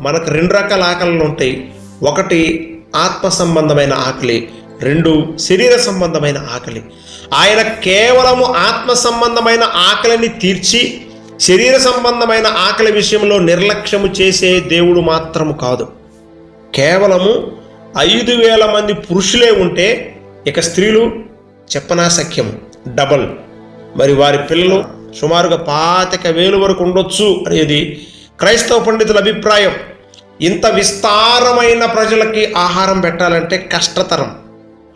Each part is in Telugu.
మనకు రెండు రకాల ఆకలిలు ఉంటాయి. ఒకటి ఆత్మ సంబంధమైన ఆకలి రెండు శరీర సంబంధమైన ఆకలి. ఆయన కేవలము ఆత్మ సంబంధమైన ఆకలిని తీర్చి శరీర సంబంధమైన ఆకలి విషయంలో నిర్లక్ష్యము చేసే దేవుడు మాత్రము కాదు. కేవలము ఐదు వేల మంది పురుషులే ఉంటే ఇక స్త్రీలు చెప్పనా సఖ్యం డబల్. మరి వారి పిల్లలు సుమారుగా పాతిక వేలు వరకు ఉండొచ్చు అనేది క్రైస్తవ పండితుల అభిప్రాయం. ఇంత విస్తారమైన ప్రజలకి ఆహారం పెట్టాలంటే కష్టతరం.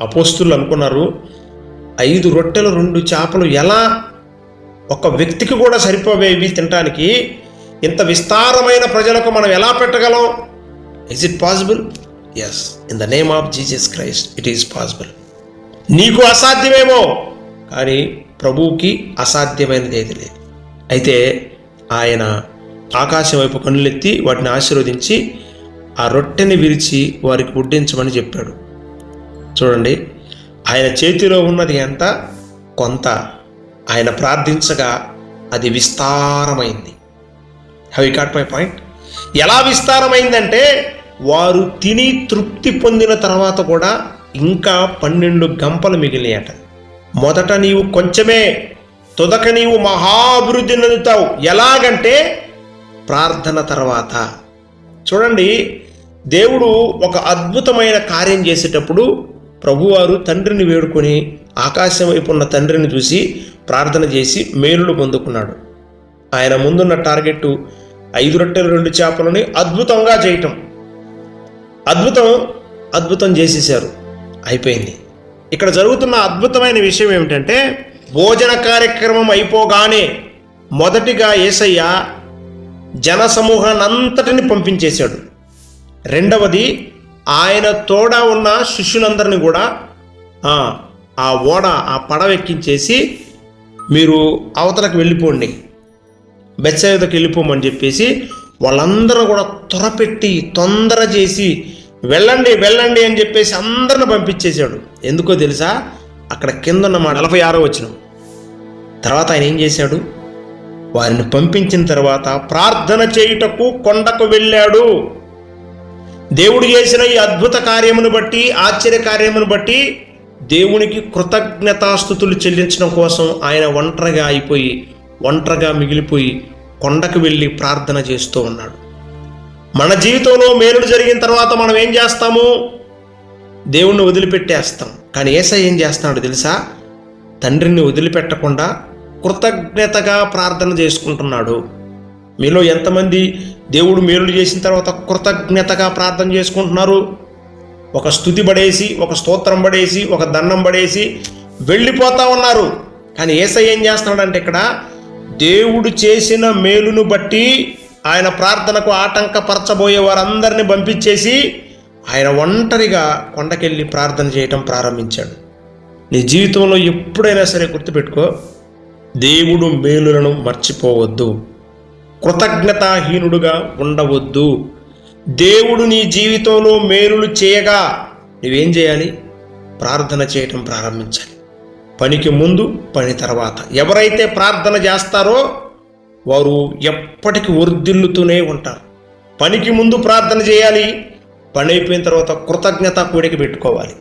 అపోస్తులు అనుకున్నారు ఐదు రొట్టెలు రెండు చేపలు ఎలా? ఒక వ్యక్తికి కూడా సరిపోవేవి తినడానికి ఇంత విస్తారమైన ప్రజలకు మనం ఎలా పెట్టగలం? Is it possible yes in the name of Jesus Christ it is possible నీకు అసాధ్యమేమో కానీ ప్రభువుకి అసాధ్యమైనది ఏది లేదు. అయితే ఆయన ఆకాశం వైపు కన్నులెత్తి వాటిని ఆశీర్వదించి ఆ రొట్టెని విరిచి వారికి వడ్డించమని చెప్పాడు. చూడండి ఆయన చేతిలో ఉన్నది ఎంత? కొంత. ఆయన ప్రార్థించగా అది విస్తారమైంది. Have you got my point ఎలా విస్తారమైందంటే వారు తిని తృప్తి పొందిన తర్వాత కూడా ఇంకా పన్నెండు గంపలు మిగిలినాయట. మొదట నీవు కొంచెమే తుదక నీవు మహాభివృద్ధి నందుతావు. ఎలాగంటే ప్రార్థన తర్వాత. చూడండి దేవుడు ఒక అద్భుతమైన కార్యం చేసేటప్పుడు ప్రభువారు తండ్రిని వేడుకొని ఆకాశం వైపు ఉన్న తండ్రిని చూసి ప్రార్థన చేసి మేలులు పొందుకున్నాడు. ఆయన ముందున్న టార్గెట్ ఐదు రొట్టెలు రెండు చేపలని అద్భుతంగా చేయటం. అద్భుతం అద్భుతం చేసేసారు అయిపోయింది. ఇక్కడ జరుగుతున్న అద్భుతమైన విషయం ఏమిటంటే భోజన కార్యక్రమం అయిపోగానే మొదటిగా ఏసయ్య జన సమూహాన్నంతటిని పంపించేశాడు. రెండవది ఆయన తోడ ఉన్న శిష్యులందరినీ కూడా ఆ, ఓడ ఆ పడవ ఎక్కించేసి మీరు అవతలకు వెళ్ళిపోండి. బెత్సాయుధకు వెళ్ళిపోమని చెప్పేసి వాళ్ళందరూ కూడా త్వరపెట్టి తొందర చేసి వెళ్ళండి వెళ్ళండి అని చెప్పేసి అందరిని పంపించేశాడు. ఎందుకో తెలుసా? అక్కడ కింద ఉన్న మా నలభై ఆరో వచ్చిన తర్వాత ఆయన ఏం చేశాడు? వారిని పంపించిన తర్వాత ప్రార్థన చేయుటకు కొండకు వెళ్ళాడు. దేవుడు చేసిన ఈ అద్భుత కార్యమును బట్టి ఆశ్చర్య కార్యమును బట్టి దేవునికి కృతజ్ఞతాస్థుతులు చెల్లించడం కోసం ఆయన ఒంటరిగా అయిపోయి ఒంటరిగా మిగిలిపోయి కొండకు వెళ్ళి ప్రార్థన చేస్తూ ఉన్నాడు. మన జీవితంలో మేలుడు జరిగిన తర్వాత మనం ఏం చేస్తాము? దేవుణ్ణి వదిలిపెట్టేస్తాం. కానీ ఏసై ఏం చేస్తున్నాడు తెలుసా? తండ్రిని వదిలిపెట్టకుండా కృతజ్ఞతగా ప్రార్థన చేసుకుంటున్నాడు. మీలో ఎంతమంది దేవుడు మేలు చేసిన తర్వాత కృతజ్ఞతగా ప్రార్థన చేసుకుంటున్నారు? ఒక స్థుతి పడేసి ఒక స్తోత్రం పడేసి ఒక దండం పడేసి వెళ్ళిపోతా ఉన్నారు. కానీ ఏసై ఏం చేస్తున్నాడంటే ఇక్కడ దేవుడు చేసిన మేలును బట్టి ఆయన ప్రార్థనకు ఆటంకపరచబోయే వారందరిని పంపించేసి ఆయన ఒంటరిగా కొండకెళ్ళి ప్రార్థన చేయటం ప్రారంభించాడు. నీ జీవితంలో ఎప్పుడైనా సరే గుర్తుపెట్టుకో దేవుడు మేలులను మర్చిపోవద్దు. కృతజ్ఞతాహీనుడుగా ఉండవద్దు. దేవుడు నీ జీవితంలో మేలులు చేయగా నువ్వేం చేయాలి? ప్రార్థన చేయటం ప్రారంభించాలి. పనికి ముందు పని తర్వాత. ఎవరైతే ప్రార్థన చేస్తారో వారు ఎప్పటికీ వర్ధిల్లుతూనే ఉంటారు. పనికి ముందు ప్రార్థన చేయాలి. పని అయిపోయిన తర్వాత కృతజ్ఞత కూడికి పెట్టుకోవాలి.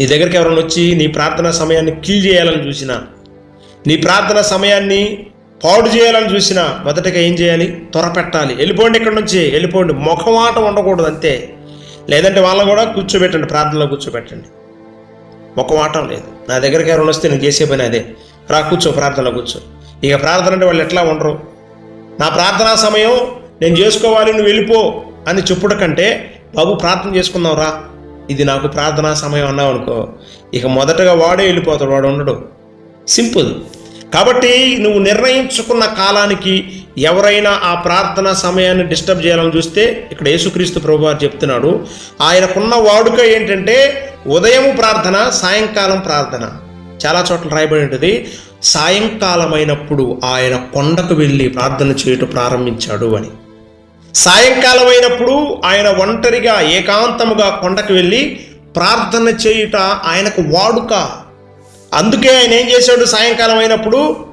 నీ దగ్గరికి ఎవరైనా వచ్చి నీ ప్రార్థన సమయాన్ని కిల్ చేయాలని చూసినా నీ ప్రార్థన సమయాన్ని పాడు చేయాలని చూసినా మొదటగా ఏం చేయాలి? త్వరపెట్టాలి. వెళ్ళిపోండి ఇక్కడ నుంచి. వెళ్ళిపోండి. ముఖమాట ఉండకూడదు అంతే. లేదంటే వాళ్ళని కూడా కూర్చోబెట్టండి. ప్రార్థనలో కూర్చోబెట్టండి. ముఖమాటం లేదు. నా దగ్గరికి ఎవరైనా వస్తే నేను చేసే పని అదే. రా కూర్చో ప్రార్థనలో కూర్చో. ఇక ప్రార్థన అంటే వాళ్ళు ఎట్లా ఉండరు? నా ప్రార్థనా సమయం నేను చేసుకోవాలి నువ్వు వెళ్ళిపో అని చెప్పుడు కంటే బాబు ప్రార్థన చేసుకుందాం రా. ఇది నాకు ప్రార్థనా సమయం అన్నావు అనుకో ఇక మొదటగా వాడే వెళ్ళిపోతాడు. వాడు ఉండడు. సింపుల్. కాబట్టి నువ్వు నిర్ణయించుకున్న కాలానికి ఎవరైనా ఆ ప్రార్థన సమయాన్ని డిస్టర్బ్ చేయాలని చూస్తే ఇక్కడ యేసుక్రీస్తు ప్రభు గారు చెప్తున్నాడు ఆయనకున్న వాడుక ఏంటంటే ఉదయం ప్రార్థన సాయంకాలం ప్రార్థన. చాలా చోట్ల రాయబడి ఉంటుంది. సాయంకాలమైనప్పుడు ఆయన కొండకు వెళ్ళి ప్రార్థన చేయటం ప్రారంభించాడు అని. సాయంకాలం అయినప్పుడు ఆయన ఒంటరిగా ఏకాంతముగా కొండకు వెళ్ళి ప్రార్థన చేయుట ఆయనకు వాడుక. అందుకే ఆయన ఏం చేశాడు? సాయంకాలం అయినప్పుడు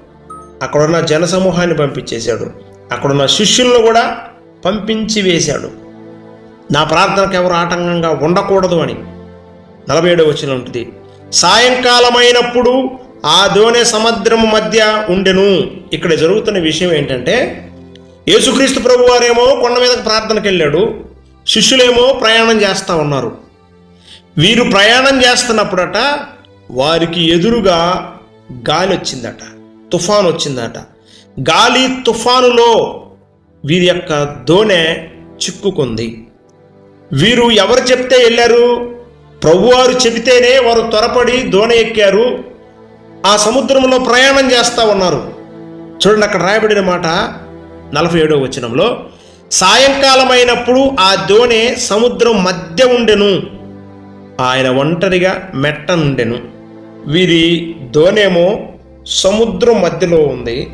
అక్కడున్న జనసమూహాన్ని పంపించేశాడు. అక్కడున్న శిష్యులను కూడా పంపించి వేశాడు. నా ప్రార్థనకు ఎవరు ఆటంకంగా ఉండకూడదు అని. నలభై ఏడవ వచ్చిన ఉంటుంది. సాయంకాలమైనప్పుడు ఆ దోణె సముద్రము మధ్య ఉండెను. ఇక్కడ జరుగుతున్న విషయం ఏంటంటే యేసుక్రీస్తు ప్రభు వారేమో కొండ మీదకి ప్రార్థనకు వెళ్ళాడు. శిష్యులేమో ప్రయాణం చేస్తూ ఉన్నారు. వీరు ప్రయాణం చేస్తున్నప్పుడట వారికి ఎదురుగా గాలి వచ్చిందట తుఫాన్ వచ్చిందట. గాలి తుఫానులో వీరి యొక్క దోణె చిక్కుకుంది. వీరు ఎవరు చెప్తే వెళ్ళారు? ప్రభువారు చెబితేనే వారు త్వరపడి దోణ ఎక్కారు. ఆ సముద్రంలో ప్రయాణం చేస్తూ ఉన్నారు. చూడండి అక్కడ రాయబడిన మాట నలభై ఏడవ వచనంలో సాయంకాలం అయినప్పుడు ఆ దోణి సముద్రం మధ్య ఉండెను. ఆయన ఒంటరిగా మెట్టనుండెను వీరి ధోనేమో సముద్రం మధ్యలో ఉంది.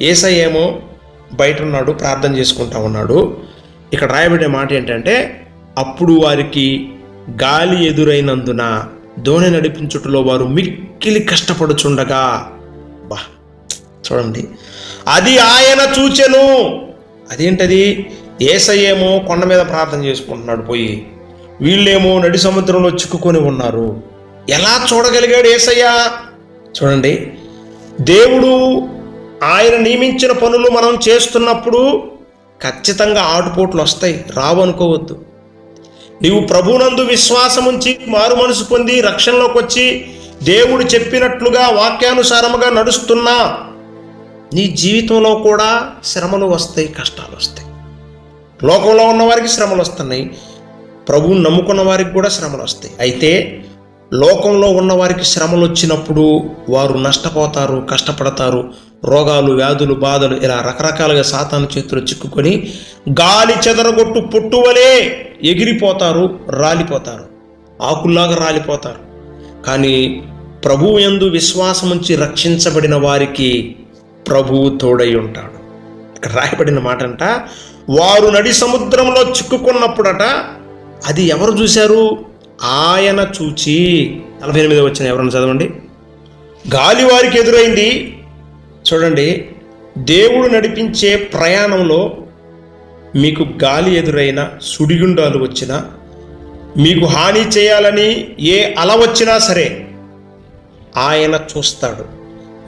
ఏసయ్యేమో బయట ఉన్నాడు ప్రార్థన చేసుకుంటా ఉన్నాడు. ఇక్కడ రాయబడే మాట ఏంటంటే అప్పుడు వారికి గాలి ఎదురైనందున ధోని నడిపించుటలో వారు మిక్కిలి కష్టపడుచుండగా. బా చూడండి. అది ఆయన చూచెను. అదేంటది? ఏసయ్యేమో కొండ మీద ప్రార్థన చేసుకుంటున్నాడు పోయి. వీళ్ళేమో నడి సముద్రంలో చిక్కుకొని ఉన్నారు. ఎలా చూడగలిగాడు ఏసయ్యా? చూడండి దేవుడు ఆయన నియమించిన పనులు మనం చేస్తున్నప్పుడు ఖచ్చితంగా ఆటుపోట్లు వస్తాయి రావు అనుకోవద్దు. నీవు ప్రభునందు విశ్వాసం ఉంచి మారు మనసు పొంది రక్షణలోకి వచ్చి దేవుడు చెప్పినట్లుగా వాక్యానుసారముగా నడుస్తున్నా నీ జీవితంలో కూడా శ్రమలు వస్తాయి కష్టాలు వస్తాయి. లోకంలో ఉన్నవారికి శ్రమలు వస్తున్నాయి ప్రభువుని నమ్ముకున్న వారికి కూడా శ్రమలు వస్తాయి. అయితే లోకంలో ఉన్నవారికి శ్రమలు వచ్చినప్పుడు వారు నష్టపోతారు కష్టపడతారు. రోగాలు వ్యాధులు బాధలు ఇలా రకరకాలుగా సాతాను చేతులు చిక్కుకొని గాలి చెదరగొట్టు పుట్టువలే ఎగిరిపోతారు రాలిపోతారు. ఆకుల్లాగా రాలిపోతారు. కానీ ప్రభువు యందు విశ్వాసముంచి రక్షించబడిన వారికి ప్రభువు తోడై ఉంటాడు. ఇక్కడ రాయబడిన మాట అంట వారు నడి సముద్రంలో చిక్కుకున్నప్పుడట అది ఎవరు చూశారు? ఆయన చూచి నలభై ఎనిమిది వచ్చిన ఎవరన్నా చదవండి. గాలి వారికి ఎదురైంది. చూడండి దేవుడు నడిపించే ప్రయాణంలో మీకు గాలి ఎదురైన సుడిగుండాలు వచ్చినా మీకు హాని చేయాలని ఏ అల వచ్చినా సరే ఆయన చూస్తాడు.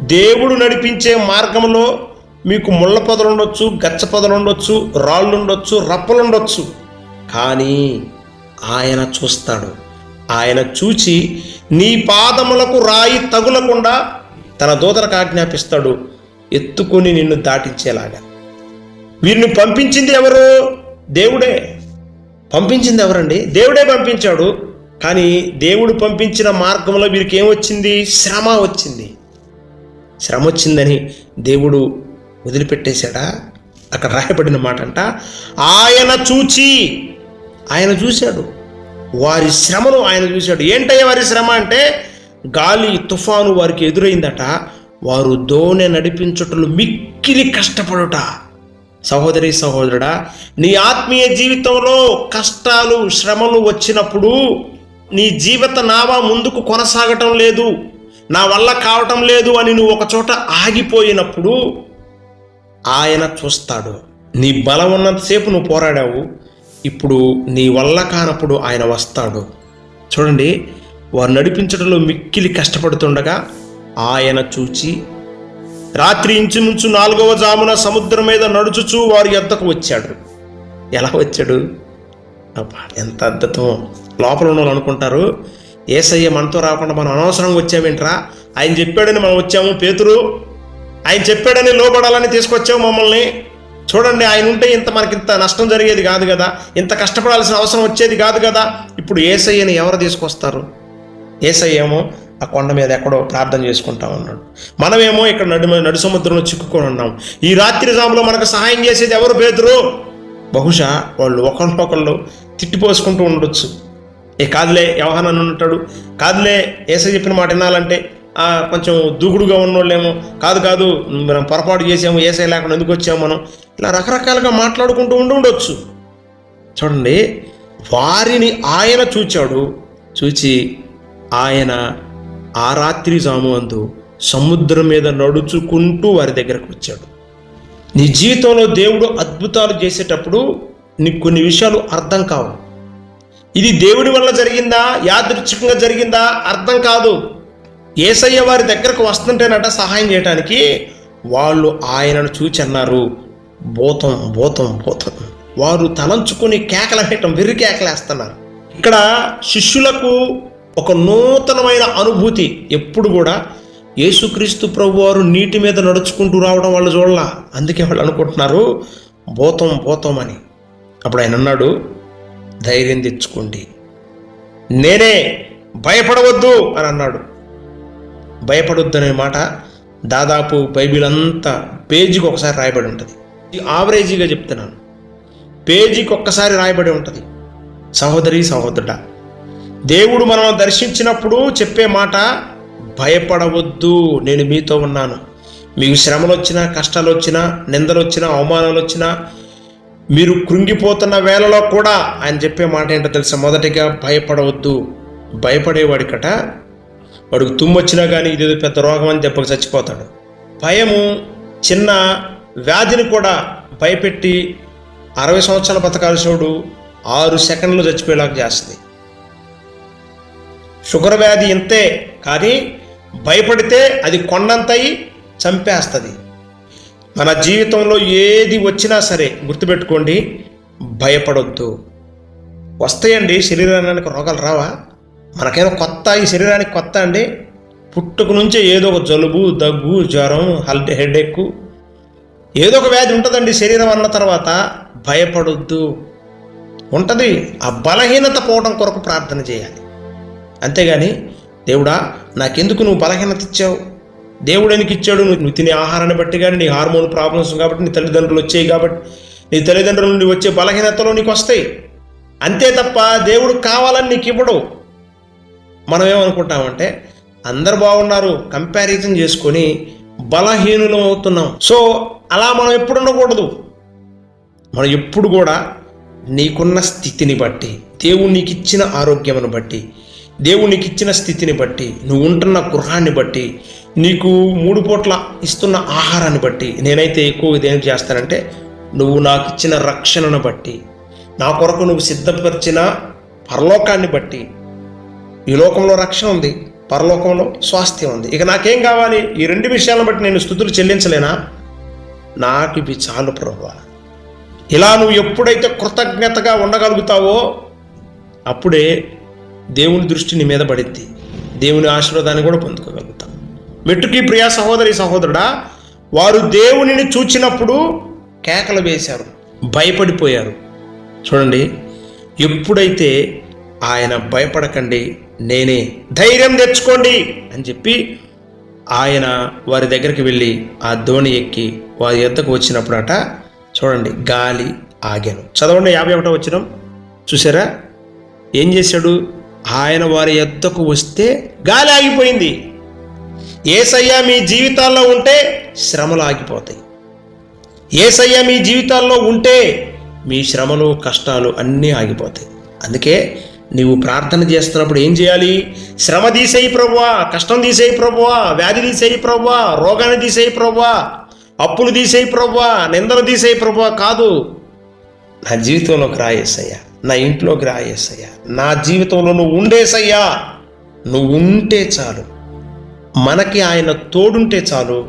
దేవుడు నడిపించే మార్గంలో మీకు ముళ్ళ పొదలు ఉండొచ్చు గచ్చ పొదలు ఉండొచ్చు రాళ్ళు ఉండొచ్చు రప్పలు ఉండొచ్చు. కానీ ఆయన చూస్తాడు. ఆయన చూచి నీ పాదములకు రాయి తగులకుండా తన దూతలకు ఆజ్ఞాపిస్తాడు. ఎత్తుకొని నిన్ను దాటించేలాగా. వీరిని పంపించింది ఎవరు? దేవుడే. పంపించింది ఎవరండి? దేవుడే పంపించాడు. కానీ దేవుడు పంపించిన మార్గంలో వీరికి ఏమొచ్చింది శ్రమ వచ్చింది. శ్రమ వచ్చిందని దేవుడు వదిలిపెట్టేశాడా? అక్కడ రాయబడిన మాట అంట ఆయన చూచి ఆయన చూశాడు. వారి శ్రమను ఆయన చూశాడు. ఏంటయ్యా వారి శ్రమ అంటే గాలి తుఫాను వారికి ఎదురైందట. వారు దోణె నడిపించుటలు మిక్కిలి కష్టపడుట. సహోదరి సహోదరుడా నీ ఆత్మీయ జీవితంలో కష్టాలు శ్రమలు వచ్చినప్పుడు నీ జీవిత నావా ముందుకు కొనసాగటం లేదు. నా వల్ల కావటం లేదు అని నువ్వు ఒక చోట ఆగిపోయినప్పుడు ఆయన చూస్తాడు. నీ బలం ఉన్నంతసేపు నువ్వు పోరాడావు. ఇప్పుడు నీ వల్ల కానప్పుడు ఆయన వస్తాడు. చూడండి వారు నడిపించడంలో మిక్కిలి కష్టపడుతుండగా ఆయన చూచి రాత్రి ఇంచుమించు నాలుగవ జామున సముద్రం మీద నడుచుచూ వారి యొద్దకు వచ్చాడు. ఎలా వచ్చాడు? ఎంత అద్భుతం. లోపల ఉన్న అనుకుంటారు ఏసయ్య మనతో రాకుండా మనం అనవసరంగా వచ్చామేంట్రా ఆయన చెప్పాడని మనం వచ్చాము పేతురు. ఆయన చెప్పాడని లోబడాలని తీసుకొచ్చాము మమ్మల్ని. చూడండి ఆయన ఉంటే ఇంత మనకి ఇంత నష్టం జరిగేది కాదు కదా. ఇంత కష్టపడాల్సిన అవసరం వచ్చేది కాదు కదా. ఇప్పుడు ఏసయ్యని ఎవరు తీసుకొస్తారు? ఏసయ్య ఏమో ఆ కొండ మీద ఎక్కడో ప్రార్థన చేసుకుంటా ఉన్నాడు. మనమేమో ఇక్కడ నడు నడు సముద్రంలో చిక్కుకొని ఉన్నాం. ఈ రాత్రి జాములో మనకు సహాయం చేసేది ఎవరు? పేదరు బహుశా వాళ్ళు ఒకరినొకళ్ళు తిట్టిపోసుకుంటూ ఉండొచ్చు. ఏ కాదులే వ్యవహారాన్ని ఉంటాడు కాదులే ఏసై చెప్పిన మాట వినాలంటే కొంచెం దూకుడుగా ఉన్నోళ్ళేమో కాదు కాదు మనం పొరపాటు చేసాము ఏసై లేకుండా ఎందుకు వచ్చాము మనం? ఇలా రకరకాలుగా మాట్లాడుకుంటూ ఉండి ఉండొచ్చు. చూడండి వారిని ఆయన చూచాడు చూచి ఆయన ఆ రాత్రి జాము అందు సముద్రం మీద నడుచుకుంటూ వారి దగ్గరకు వచ్చాడు. నీ జీవితంలో దేవుడు అద్భుతాలు చేసేటప్పుడు నీకు కొన్ని విషయాలు అర్థం కావు. ఇది దేవుడి వల్ల జరిగిందా? యాదృచ్ఛికంగా జరిగిందా? అర్థం కాదు. ఏసయ్య వారి దగ్గరకు వస్తుంటేనట సహాయం చేయడానికి వాళ్ళు ఆయనను చూచి అన్నారు భూతం భూతం భూతం వారు తలంచుకొని కేకలు వేయటం వెర్రి కేకలేస్తున్నారు ఇక్కడ శిష్యులకు ఒక నూతనమైన అనుభూతి ఎప్పుడు కూడా యేసుక్రీస్తు ప్రభు వారు నీటి మీద నడుచుకుంటూ రావడం వాళ్ళు చూడాల. అందుకే వాళ్ళు అనుకుంటున్నారు భూతం భూతం అని. అప్పుడు ఆయన అన్నాడు ధైర్యం తెచ్చుకోండి. నేనే భయపడవద్దు అని అన్నాడు. భయపడొద్దనే మాట దాదాపు బైబిల్ అంతా పేజీకి ఒకసారి రాయబడి ఉంటుంది. ఆవరేజీగా చెప్తున్నాను. పేజీకి ఒక్కసారి రాయబడి ఉంటుంది. సహోదరి సహోదరుడా దేవుడు మనం దర్శించినప్పుడు చెప్పే మాట భయపడవద్దు నేను మీతో ఉన్నాను. మీకు శ్రమలు వచ్చినా కష్టాలు వచ్చినా నిందలు వచ్చినా అవమానాలు వచ్చినా మీరు కృంగిపోతున్న వేళలో కూడా ఆయన చెప్పే మాట ఏంటో తెలుసా? మొదటిగా భయపడవద్దు. భయపడేవాడికట వాడికి తుమ్మొచ్చినా కానీ ఇదేదో పెద్ద రోగం అని చెప్పక చచ్చిపోతాడు. భయము చిన్న వ్యాధిని కూడా భయపెట్టి అరవై సంవత్సరాల బతకాల్సినోడు ఆరు సెకండ్లు చచ్చిపోయేలాగా చేస్తుంది. షుగర్ వ్యాధి ఇంతే కానీ భయపడితే అది కొండంతయి చంపేస్తుంది. మన జీవితంలో ఏది వచ్చినా సరే గుర్తుపెట్టుకోండి భయపడొద్దు. వస్తాయండి శరీరానికి రోగాలు రావా? మనకేమో కొత్త ఈ శరీరానికి కొత్త అండి. పుట్టుక నుంచే ఏదో ఒక జలుబు దగ్గు జ్వరం హెడ్ హెడేక్. ఏదో ఒక వ్యాధి ఉంటుందండి శరీరం అన్న తర్వాత భయపడొద్దు. ఉంటుంది. ఆ బలహీనత పోవడం కొరకు ప్రార్థన చేయాలి. అంతేగాని దేవుడా నాకెందుకు నువ్వు బలహీనత ఇచ్చావు? దేవుడు ఎందుకు ఇచ్చాడు? నువ్వు నువ్వు తినే ఆహారాన్ని బట్టి కానీ నీ హార్మోన్ ప్రాబ్లమ్స్ కాబట్టి నీ తల్లిదండ్రులు వచ్చాయి కాబట్టి నీ తల్లిదండ్రుల నుండి వచ్చే బలహీనతలో నీకు వస్తాయి అంతే తప్ప దేవుడు కావాలని నీకు ఇవ్వడు మనం ఏమనుకుంటామంటే అందరు బాగున్నారు కంపారిజన్ చేసుకొని బలహీనులం అవుతున్నాం సో అలా మనం ఎప్పుడు ఉండకూడదు. మనం ఎప్పుడు కూడా నీకున్న స్థితిని బట్టి దేవుడు నీకు ఇచ్చిన ఆరోగ్యమును బట్టి దేవుడు నీకు ఇచ్చిన స్థితిని బట్టి నువ్వు ఉంటున్న గృహాన్ని బట్టి నీకు మూడు పూట్ల ఇస్తున్న ఆహారాన్ని బట్టి నేనైతే ఎక్కువ ఇదేం చేస్తానంటే నువ్వు నాకు ఇచ్చిన రక్షణను బట్టి నా కొరకు నువ్వు సిద్ధపరిచిన పరలోకాన్ని బట్టి ఈ లోకంలో రక్షణ ఉంది పరలోకంలో స్వాస్థ్యం ఉంది. ఇక నాకేం కావాలి? ఈ రెండు విషయాలను బట్టి నేను స్థుతులు చెల్లించలేనా? నాకు ఇవి చాలు ప్రభు. ఇలా నువ్వు ఎప్పుడైతే కృతజ్ఞతగా ఉండగలుగుతావో అప్పుడే దేవుని దృష్టి నీ మీద పడింది దేవుని ఆశీర్వాదాన్ని కూడా పొందుకోగలుగుతాం. మెట్టుకి ప్రియా సహోదరి సహోదరుడా వారు దేవునిని చూచినప్పుడు కేకలు వేశారు భయపడిపోయారు. చూడండి ఎప్పుడైతే ఆయన భయపడకండి నేనే ధైర్యం తెచ్చుకోండి అని చెప్పి ఆయన వారి దగ్గరికి వెళ్ళి ఆ ధోని ఎక్కి వారి ఎద్దకు వచ్చినప్పుడట చూడండి గాలి ఆగాను. చదవండి యాభై ఒకటో వచ్చిన చూసారా? ఏం చేశాడు? ఆయన వారి ఎద్దకు వస్తే గాలి ఆగిపోయింది. ఏసయ్య మీ జీవితాల్లో ఉంటే శ్రమలు ఆగిపోతాయి. ఏసయ్య మీ జీవితాల్లో ఉంటే మీ శ్రమలు కష్టాలు అన్నీ ఆగిపోతాయి. అందుకే నీవు ప్రార్థన చేస్తున్నప్పుడు ఏం చేయాలి? శ్రమ తీసేయి ప్రభువా కష్టం తీసేయి ప్రభువా వ్యాధి తీసేయి ప్రభువా రోగాన్ని తీసేయి ప్రభువా అప్పులు తీసేయి ప్రభువా నిందలు తీసేయి ప్రభువా కాదు. నా జీవితంలోకి రాయేసయ్యా నా ఇంట్లోకి రాయేసయ్యా నా జీవితంలో నువ్వు ఉండేసయ్యా నువ్వు ఉంటే చాలు. మనకి ఆయన తోడుంటే చాలు.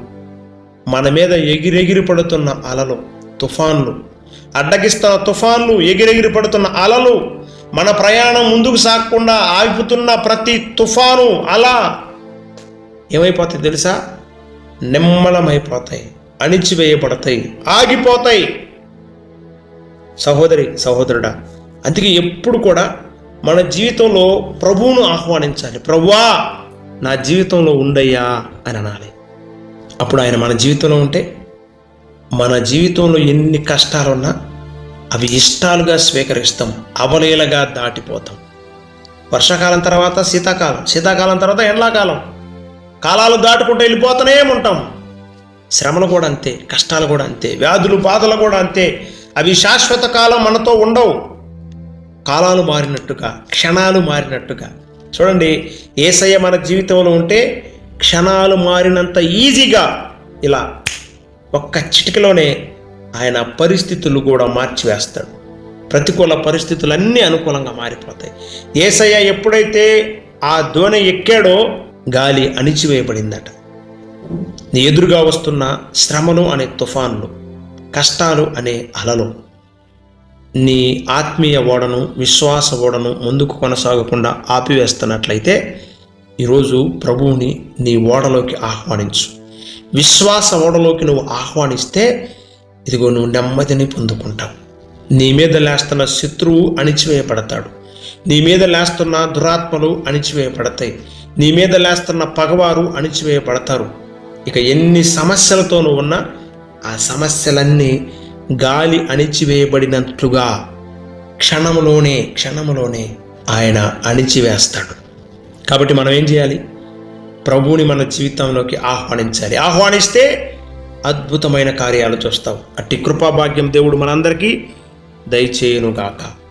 మన మీద ఎగిరెగిరి పడుతున్న అలలు తుఫాన్లు అడ్డగిస్తున్న తుఫాన్లు ఎగిరెగిరి పడుతున్న అలలు మన ప్రయాణం ముందుకు సాగకుండా ఆగిపోతున్న ప్రతి తుఫాను అలా ఏమైపోతాయి తెలుసా? నిమ్మలమైపోతాయి అణిచివేయబడతాయి ఆగిపోతాయి. సహోదరి సహోదరుడా అందుకే ఎప్పుడు కూడా మన జీవితంలో ప్రభువును ఆహ్వానించాలి. ప్రభువా నా జీవితంలో ఉండయ్యా అని అనాలి. అప్పుడు ఆయన మన జీవితంలో ఉంటే మన జీవితంలో ఎన్ని కష్టాలున్నా అవి ఇష్టాలుగా స్వీకరిస్తాం అవలీలగా దాటిపోతాం. వర్షాకాలం తర్వాత శీతాకాలం శీతాకాలం తర్వాత ఎండాకాలం. కాలాలు దాటుకుంటూ వెళ్ళిపోతూనే ఉంటాం. శ్రమలు కూడా అంతే కష్టాలు కూడా అంతే వ్యాధులు బాధలు కూడా అంతే. అవి శాశ్వత కాలం మనతో ఉండవు. కాలాలు మారినట్టుగా క్షణాలు మారినట్టుగా. చూడండి ఏసయ్య మన జీవితంలో ఉంటే క్షణాలు మారినంత ఈజీగా ఇలా ఒక్క చిటికలోనే ఆయన పరిస్థితులు కూడా మార్చివేస్తాడు. ప్రతికూల పరిస్థితులన్నీ అనుకూలంగా మారిపోతాయి. ఏసయ్య ఎప్పుడైతే ఆ దోణి ఎక్కాడో గాలి అణిచివేయబడిందట. నీ ఎదురుగా వస్తున్న శ్రమలు అనే తుఫాన్లు కష్టాలు అనే అలలు నీ ఆత్మీయ ఓడను విశ్వాస ఓడను ముందుకు కొనసాగకుండా ఆపివేస్తున్నట్లయితే ఈరోజు ప్రభువుని నీ ఓడలోకి ఆహ్వానించు. విశ్వాస ఓడలోకి నువ్వు ఆహ్వానిస్తే ఇదిగో నువ్వు నెమ్మదిని పొందుకుంటావు. నీ మీద లేస్తున్న శత్రువు అణిచివేయబడతాడు. నీ మీద లేస్తున్న దురాత్మలు అణిచివేయబడతాయి. నీ మీద లేస్తున్న పగవారు అణిచివేయబడతారు. ఇక ఎన్ని సమస్యలతో నువ్వు ఉన్నా ఆ సమస్యలన్నీ గాలి అణిచివేయబడినట్లుగా క్షణంలోనే క్షణములోనే ఆయన అణిచివేస్తాడు. కాబట్టి మనం ఏం చేయాలి? ప్రభువుని మన జీవితంలోకి ఆహ్వానించాలి. ఆహ్వానిస్తే అద్భుతమైన కార్యాలు చూస్తావు. అట్టి కృపాభాగ్యం దేవుడు మనందరికీ దయచేయునుగాక.